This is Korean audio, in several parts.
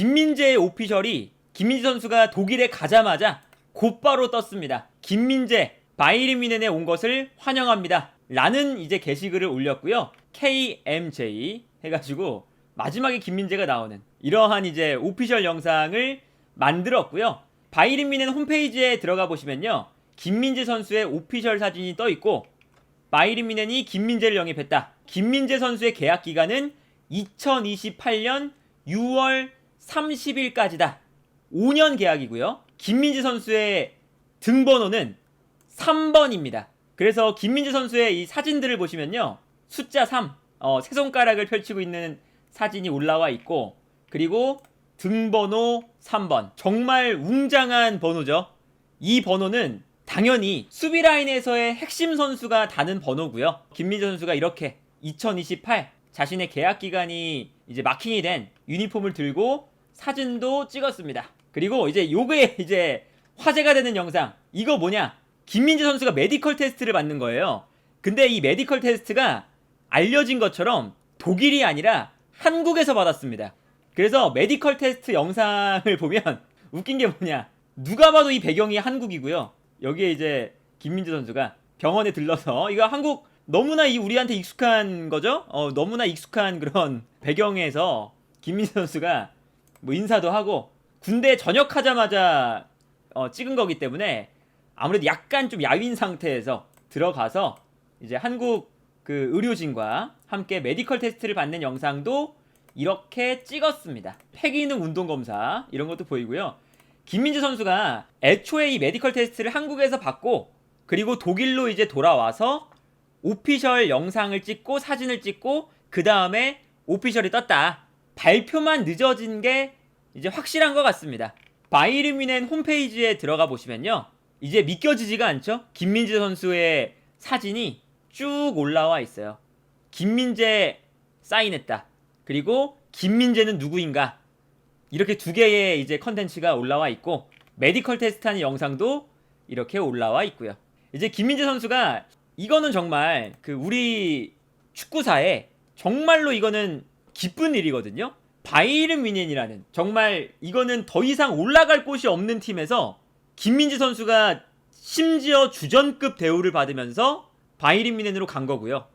김민재의 오피셜이 김민재 선수가 독일에 가자마자 곧바로 떴습니다. 김민재 바이에른 뮌헨에 온 것을 환영합니다. 라는 이제 게시글을 올렸고요. KMJ 해가지고 마지막에 김민재가 나오는 이러한 이제 오피셜 영상을 만들었고요. 바이에른 뮌헨 홈페이지에 들어가 보시면요. 김민재 선수의 오피셜 사진이 떠 있고 바이에른 뮌헨이 김민재를 영입했다. 김민재 선수의 계약 기간은 2028년 6월 30일까지다. 5년 계약이고요. 김민재 선수의 등번호는 3번입니다. 그래서 김민재 선수의 이 사진들을 보시면요. 숫자 3, 어, 세 손가락을 펼치고 있는 사진이 올라와 있고, 그리고 등번호 3번. 정말 웅장한 번호죠. 이 번호는 당연히 수비 라인에서의 핵심 선수가 다는 번호고요. 김민재 선수가 이렇게 2028 자신의 계약 기간이 이제 마킹이 된 유니폼을 들고 사진도 찍었습니다. 그리고 이제 요게 이제 화제가 되는 영상. 이거 뭐냐? 김민재 선수가 메디컬 테스트를 받는 거예요. 근데 이 메디컬 테스트가 알려진 것처럼 독일이 아니라 한국에서 받았습니다. 그래서 메디컬 테스트 영상을 보면 웃긴 게 뭐냐? 누가 봐도 이 배경이 한국이고요. 여기에 이제 김민재 선수가 병원에 들러서 이거 한국 너무나 이 우리한테 익숙한 거죠? 어, 너무나 익숙한 그런 배경에서 김민재 선수가 뭐 인사도 하고 군대 전역하자마자 어, 찍은 거기 때문에 아무래도 약간 좀 야윈 상태에서 들어가서 이제 한국 그 의료진과 함께 메디컬 테스트를 받는 영상도 이렇게 찍었습니다. 폐기능 운동 검사 이런 것도 보이고요. 김민재 선수가 애초에 이 메디컬 테스트를 한국에서 받고 그리고 독일로 이제 돌아와서 오피셜 영상을 찍고 사진을 찍고 그 다음에 오피셜이 떴다. 발표만 늦어진 게 이제 확실한 것 같습니다. 바이르 뮌헨 홈페이지에 들어가 보시면요. 이제 믿겨지지가 않죠? 김민재 선수의 사진이 쭉 올라와 있어요. 김민재 사인했다. 그리고 김민재는 누구인가? 이렇게 두 개의 이제 컨텐츠가 올라와 있고 메디컬 테스트하는 영상도 이렇게 올라와 있고요. 이제 김민재 선수가 이거는 정말 그 우리 축구사에 정말로 이거는 기쁜 일이거든요. 바이른 뮌헨이라는 정말 이거는 더 이상 올라갈 곳이 없는 팀에서 김민재 선수가 심지어 주전급 대우를 받으면서 바이른 뮌헨으로 간 거고요.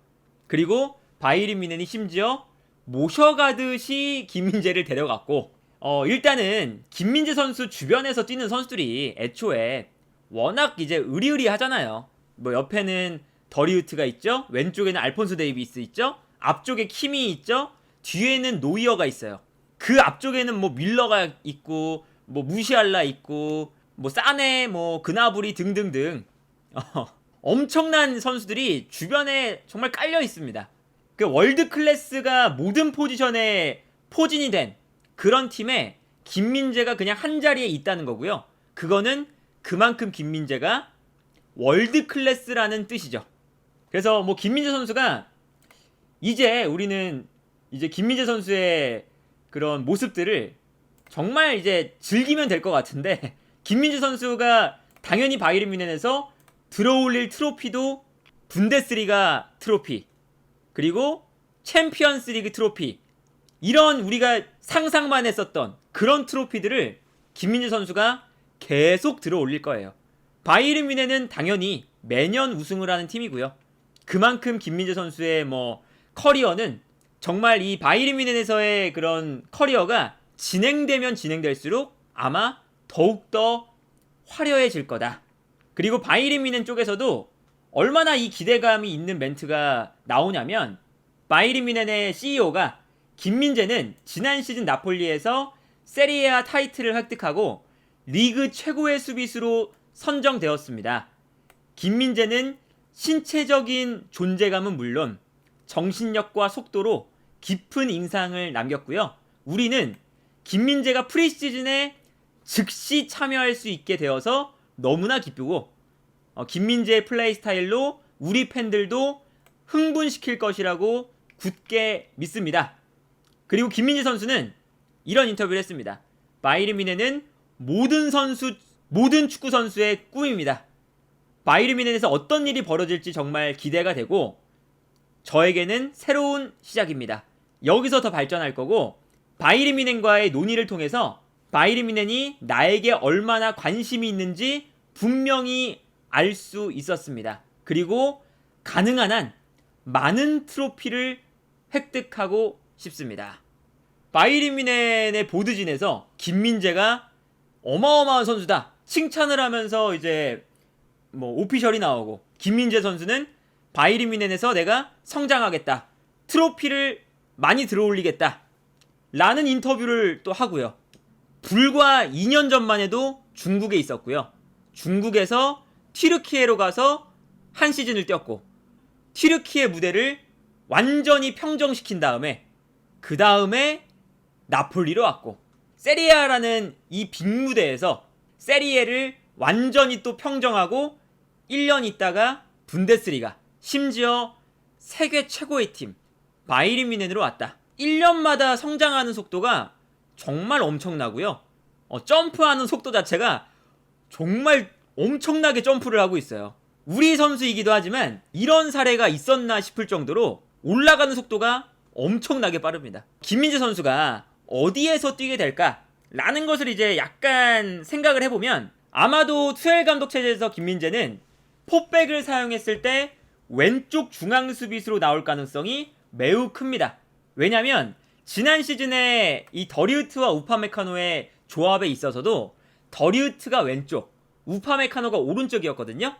그리고 바이른 뮌헨이 심지어 모셔가듯이 김민재를 데려갔고 어 일단은 김민재 선수 주변에서 뛰는 선수들이 애초에 워낙 이제 의리의리하잖아요. 뭐 옆에는 더리우트가 있죠. 왼쪽에는 알폰소 데이비스 있죠. 앞쪽에 키미 있죠. 뒤에는 노이어가 있어요. 그 앞쪽에는 뭐 밀러가 있고 뭐 무시알라 있고 뭐 사네 뭐 그나브리 등등등 어, 엄청난 선수들이 주변에 정말 깔려 있습니다. 그 월드 클래스가 모든 포지션에 포진이 된 그런 팀에 김민재가 그냥 한 자리에 있다는 거고요. 그거는 그만큼 김민재가 월드 클래스라는 뜻이죠. 그래서 뭐 김민재 선수가 이제 우리는 이제 김민재 선수의 그런 모습들을 정말 이제 즐기면 될 것 같은데 김민재 선수가 당연히 바이른 뮌헨에서 들어올릴 트로피도 분데스리가 트로피 그리고 챔피언스 리그 트로피 이런 우리가 상상만 했었던 그런 트로피들을 김민재 선수가 계속 들어올릴 거예요. 바이른 뮌헨은 당연히 매년 우승을 하는 팀이고요. 그만큼 김민재 선수의 뭐 커리어는 정말 이 바이른 뮌헨에서의 그런 커리어가 진행되면 진행될수록 아마 더욱더 화려해질 거다. 그리고 바이른 뮌헨 쪽에서도 얼마나 이 기대감이 있는 멘트가 나오냐면 바이른 뮌헨의 CEO가 김민재는 지난 시즌 나폴리에서 세리에아 타이틀을 획득하고 리그 최고의 수비수로 선정되었습니다. 김민재는 신체적인 존재감은 물론 정신력과 속도로 깊은 인상을 남겼고요. 우리는 김민재가 프리시즌에 즉시 참여할 수 있게 되어서 너무나 기쁘고 어, 김민재의 플레이 스타일로 우리 팬들도 흥분시킬 것이라고 굳게 믿습니다. 그리고 김민재 선수는 이런 인터뷰를 했습니다. 바이른 뮌헨은 모든 선수 모든 축구 선수의 꿈입니다. 바이른 뮌헨에서 어떤 일이 벌어질지 정말 기대가 되고 저에게는 새로운 시작입니다. 여기서 더 발전할 거고 바이리미넨과의 논의를 통해서 바이리미넨이 나에게 얼마나 관심이 있는지 분명히 알 수 있었습니다. 그리고 가능한 한 많은 트로피를 획득하고 싶습니다. 바이리미넨의 보드진에서 김민재가 어마어마한 선수다 칭찬을 하면서 이제 뭐 오피셜이 나오고 김민재 선수는 바이리미넨에서 내가 성장하겠다 트로피를 많이 들어올리겠다. 라는 인터뷰를 또 하고요. 불과 2년 전만 해도 중국에 있었고요. 중국에서 튀르키예로 가서 한 시즌을 뛰었고 튀르키예 무대를 완전히 평정시킨 다음에 그 다음에 나폴리로 왔고 세리아라는 이 빅무대에서 세리에를 완전히 또 평정하고 1년 있다가 분데스리가 심지어 세계 최고의 팀 바이린 미넨으로 왔다. 1년마다 성장하는 속도가 정말 엄청나고요. 어, 점프하는 속도 자체가 정말 엄청나게 점프를 하고 있어요. 우리 선수이기도 하지만 이런 사례가 있었나 싶을 정도로 올라가는 속도가 엄청나게 빠릅니다. 김민재 선수가 어디에서 뛰게 될까? 라는 것을 이제 약간 생각을 해보면 아마도 투엘 감독 체제에서 김민재는 포백을 사용했을 때 왼쪽 중앙 수비수로 나올 가능성이 매우 큽니다. 왜냐면 지난 시즌에 이 더리우트와 우파메카노의 조합에 있어서도 더리우트가 왼쪽, 우파메카노가 오른쪽이었거든요.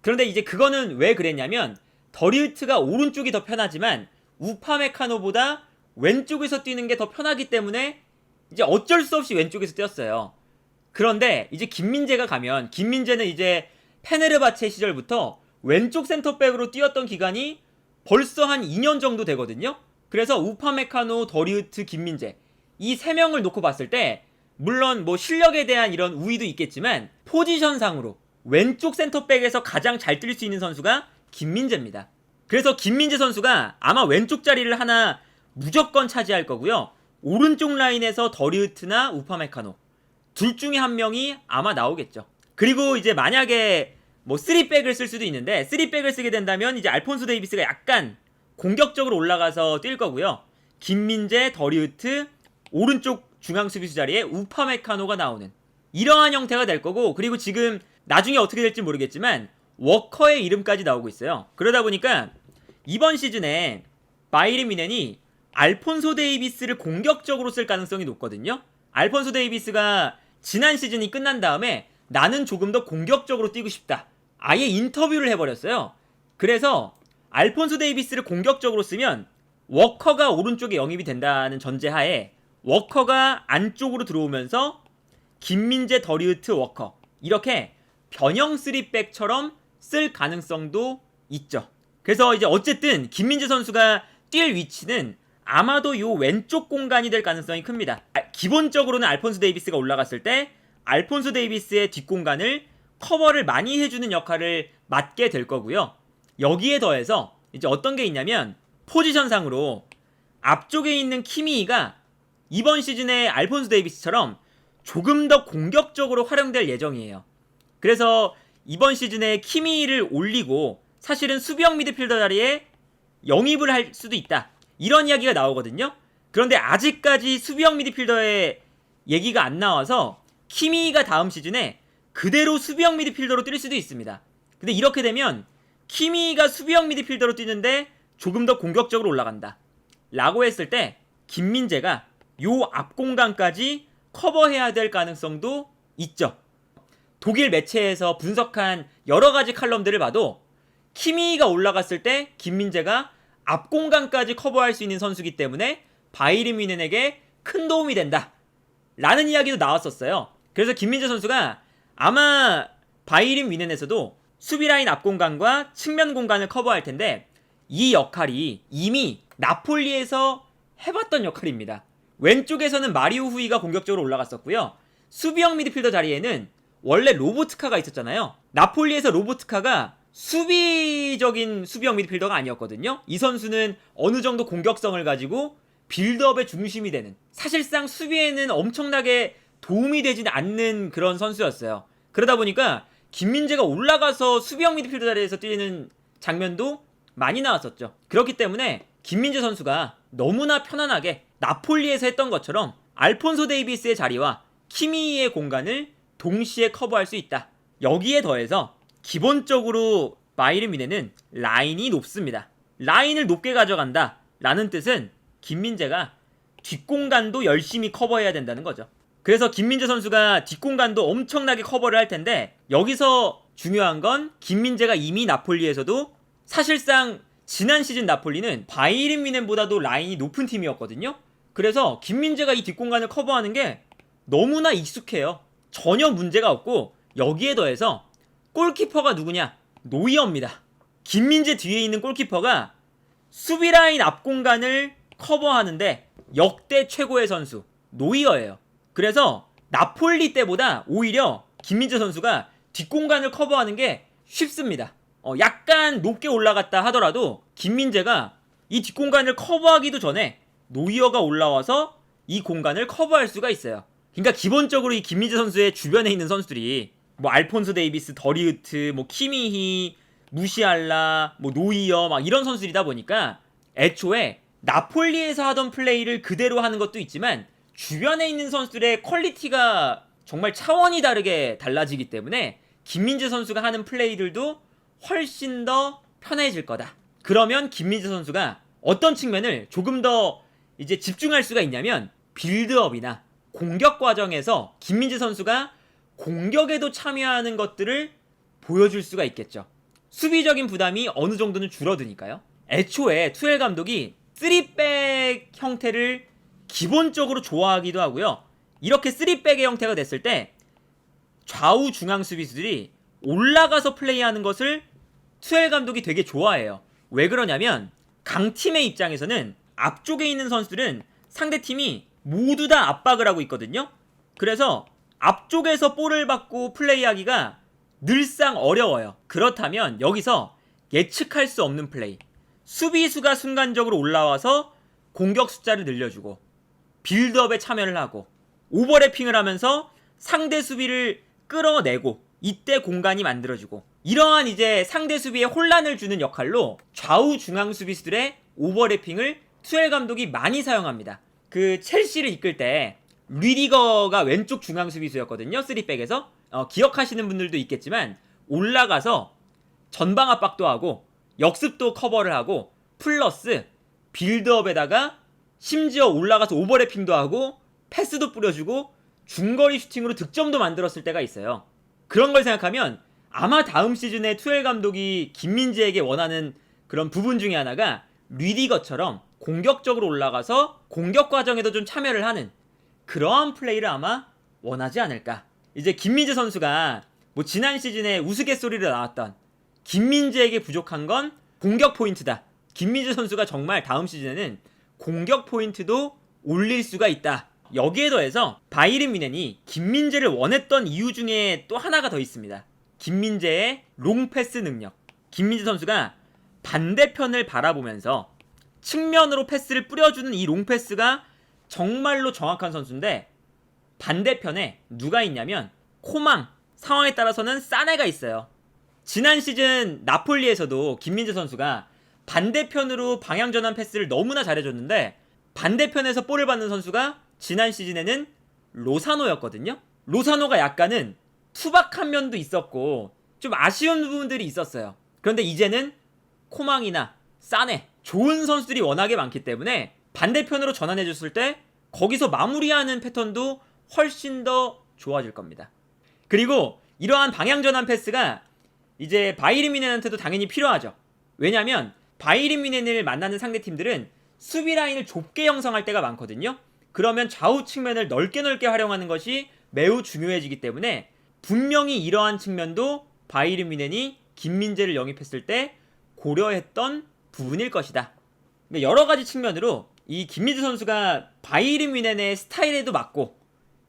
그런데 이제 그거는 왜 그랬냐면 더리우트가 오른쪽이 더 편하지만 우파메카노보다 왼쪽에서 뛰는 게 더 편하기 때문에 이제 어쩔 수 없이 왼쪽에서 뛰었어요. 그런데 이제 김민재가 가면 김민재는 이제 페네르바체 시절부터 왼쪽 센터백으로 뛰었던 기간이 벌써 한 2년 정도 되거든요. 그래서 우파메카노, 더리우트, 김민재 이 세 명을 놓고 봤을 때 물론 뭐 실력에 대한 이런 우위도 있겠지만 포지션상으로 왼쪽 센터백에서 가장 잘 뛸 수 있는 선수가 김민재입니다. 그래서 김민재 선수가 아마 왼쪽 자리를 하나 무조건 차지할 거고요. 오른쪽 라인에서 더리우트나 우파메카노 둘 중에 한 명이 아마 나오겠죠. 그리고 이제 만약에 뭐 3백을 쓸 수도 있는데 3백을 쓰게 된다면 이제 알폰소 데이비스가 약간 공격적으로 올라가서 뛸 거고요. 김민재, 더리우트, 오른쪽 중앙 수비수 자리에 우파메카노가 나오는 이러한 형태가 될 거고 그리고 지금 나중에 어떻게 될지 모르겠지만 워커의 이름까지 나오고 있어요. 그러다 보니까 이번 시즌에 바이리 미넨이 알폰소 데이비스를 공격적으로 쓸 가능성이 높거든요. 알폰소 데이비스가 지난 시즌이 끝난 다음에 나는 조금 더 공격적으로 뛰고 싶다. 아예 인터뷰를 해버렸어요. 그래서 알폰소 데이비스를 공격적으로 쓰면 워커가 오른쪽에 영입이 된다는 전제하에 워커가 안쪽으로 들어오면서 김민재, 더리우트, 워커 이렇게 변형 3백처럼 쓸 가능성도 있죠. 그래서 이제 어쨌든 김민재 선수가 뛸 위치는 아마도 요 왼쪽 공간이 될 가능성이 큽니다. 아, 기본적으로는 알폰소 데이비스가 올라갔을 때 알폰소 데이비스의 뒷공간을 커버를 많이 해주는 역할을 맡게 될 거고요. 여기에 더해서 이제 어떤 게 있냐면 포지션상으로 앞쪽에 있는 키미이가 이번 시즌에 알폰소 데이비스처럼 조금 더 공격적으로 활용될 예정이에요. 그래서 이번 시즌에 키미를 올리고 사실은 수비형 미드필더 자리에 영입을 할 수도 있다. 이런 이야기가 나오거든요. 그런데 아직까지 수비형 미드필더의 얘기가 안 나와서 키미가 다음 시즌에 그대로 수비형 미드필더로 뛸 수도 있습니다. 근데 이렇게 되면 키미가 수비형 미드필더로 뛰는데 조금 더 공격적으로 올라간다. 라고 했을 때 김민재가 요 앞 공간까지 커버해야 될 가능성도 있죠. 독일 매체에서 분석한 여러 가지 칼럼들을 봐도 키미가 올라갔을 때 김민재가 앞 공간까지 커버할 수 있는 선수기 때문에 바이리 미넨에게 큰 도움이 된다. 라는 이야기도 나왔었어요. 그래서 김민재 선수가 아마 바이린 미넨에서도 수비 라인 앞 공간과 측면 공간을 커버할 텐데 이 역할이 이미 나폴리에서 해봤던 역할입니다. 왼쪽에서는 마리오 후이가 공격적으로 올라갔었고요. 수비형 미드필더 자리에는 원래 로보트카가 있었잖아요. 나폴리에서 로보트카가 수비적인 수비형 미드필더가 아니었거든요. 이 선수는 어느 정도 공격성을 가지고 빌드업의 중심이 되는 사실상 수비에는 엄청나게 도움이 되진 않는 그런 선수였어요. 그러다 보니까 김민재가 올라가서 수비형 미드필더 자리에서 뛰는 장면도 많이 나왔었죠. 그렇기 때문에 김민재 선수가 너무나 편안하게 나폴리에서 했던 것처럼 알폰소 데이비스의 자리와 키미의 공간을 동시에 커버할 수 있다. 여기에 더해서 기본적으로 바이른 미네는 라인이 높습니다. 라인을 높게 가져간다. 라는 뜻은 김민재가 뒷공간도 열심히 커버해야 된다는 거죠. 그래서 김민재 선수가 뒷공간도 엄청나게 커버를 할 텐데 여기서 중요한 건 김민재가 이미 나폴리에서도 사실상 지난 시즌 나폴리는 바이른 미넨보다도 라인이 높은 팀이었거든요. 그래서 김민재가 이 뒷공간을 커버하는 게 너무나 익숙해요. 전혀 문제가 없고 여기에 더해서 골키퍼가 누구냐? 노이어입니다. 김민재 뒤에 있는 골키퍼가 수비 라인 앞 공간을 커버하는데 역대 최고의 선수 노이어예요. 그래서 나폴리 때보다 오히려 김민재 선수가 뒷공간을 커버하는 게 쉽습니다. 어, 약간 높게 올라갔다 하더라도 김민재가 이 뒷공간을 커버하기도 전에 노이어가 올라와서 이 공간을 커버할 수가 있어요. 그러니까 기본적으로 이 김민재 선수의 주변에 있는 선수들이 뭐 알폰소 데이비스, 더리우트, 뭐 키미히, 무시알라, 뭐 노이어 막 이런 선수들이다 보니까 애초에 나폴리에서 하던 플레이를 그대로 하는 것도 있지만 주변에 있는 선수들의 퀄리티가 정말 차원이 다르게 달라지기 때문에 김민재 선수가 하는 플레이들도 훨씬 더 편해질 거다. 그러면 김민재 선수가 어떤 측면을 조금 더 이제 집중할 수가 있냐면 빌드업이나 공격 과정에서 김민재 선수가 공격에도 참여하는 것들을 보여줄 수가 있겠죠. 수비적인 부담이 어느 정도는 줄어드니까요. 애초에 투엘 감독이 3백 형태를 기본적으로 좋아하기도 하고요. 이렇게 3백의 형태가 됐을 때 좌우 중앙 수비수들이 올라가서 플레이하는 것을 투엘 감독이 되게 좋아해요. 왜 그러냐면 강팀의 입장에서는 앞쪽에 있는 선수들은 상대 팀이 모두 다 압박을 하고 있거든요. 그래서 앞쪽에서 볼을 받고 플레이하기가 늘상 어려워요. 그렇다면 여기서 예측할 수 없는 플레이. 수비수가 순간적으로 올라와서 공격 숫자를 늘려주고 빌드업에 참여를 하고 오버래핑을 하면서 상대 수비를 끌어내고 이때 공간이 만들어지고 이러한 이제 상대 수비에 혼란을 주는 역할로 좌우 중앙 수비수들의 오버래핑을 투엘 감독이 많이 사용합니다. 그 첼시를 이끌 때 리디거가 왼쪽 중앙 수비수였거든요. 3백에서 어, 기억하시는 분들도 있겠지만 올라가서 전방 압박도 하고 역습도 커버를 하고 플러스 빌드업에다가 심지어 올라가서 오버래핑도 하고 패스도 뿌려주고 중거리 슈팅으로 득점도 만들었을 때가 있어요. 그런 걸 생각하면 아마 다음 시즌에 투엘 감독이 김민재에게 원하는 그런 부분 중에 하나가 리디거처럼 공격적으로 올라가서 공격 과정에도 좀 참여를 하는 그러한 플레이를 아마 원하지 않을까. 이제 김민재 선수가 뭐 지난 시즌에 우스갯소리로 나왔던 김민재에게 부족한 건 공격 포인트다. 김민재 선수가 정말 다음 시즌에는 공격 포인트도 올릴 수가 있다. 여기에 더해서 바이른 미넨이 김민재를 원했던 이유 중에 또 하나가 더 있습니다. 김민재의 롱패스 능력. 김민재 선수가 반대편을 바라보면서 측면으로 패스를 뿌려주는 이 롱패스가 정말로 정확한 선수인데 반대편에 누가 있냐면 코망 상황에 따라서는 사네가 있어요. 지난 시즌 나폴리에서도 김민재 선수가 반대편으로 방향 전환 패스를 너무나 잘해줬는데 반대편에서 볼을 받는 선수가 지난 시즌에는 로사노였거든요. 로사노가 약간은 투박한 면도 있었고 좀 아쉬운 부분들이 있었어요. 그런데 이제는 코망이나 사네 좋은 선수들이 워낙에 많기 때문에 반대편으로 전환해줬을 때 거기서 마무리하는 패턴도 훨씬 더 좋아질 겁니다. 그리고 이러한 방향 전환 패스가 이제 바이른 미넨한테도 당연히 필요하죠. 왜냐하면 바이른 미넨을 만나는 상대 팀들은 수비 라인을 좁게 형성할 때가 많거든요. 그러면 좌우 측면을 넓게 넓게 활용하는 것이 매우 중요해지기 때문에 분명히 이러한 측면도 바이른 미넨이 김민재를 영입했을 때 고려했던 부분일 것이다. 여러 가지 측면으로 이 김민재 선수가 바이른 미넨의 스타일에도 맞고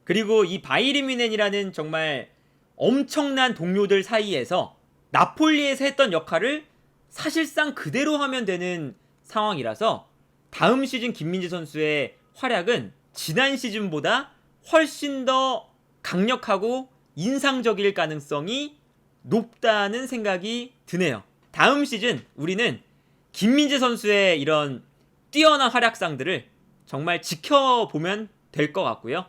그리고 이 바이른 미넨이라는 정말 엄청난 동료들 사이에서 나폴리에서 했던 역할을 사실상 그대로 하면 되는 상황이라서 다음 시즌 김민재 선수의 활약은 지난 시즌보다 훨씬 더 강력하고 인상적일 가능성이 높다는 생각이 드네요. 다음 시즌 우리는 김민재 선수의 이런 뛰어난 활약상들을 정말 지켜보면 될 것 같고요.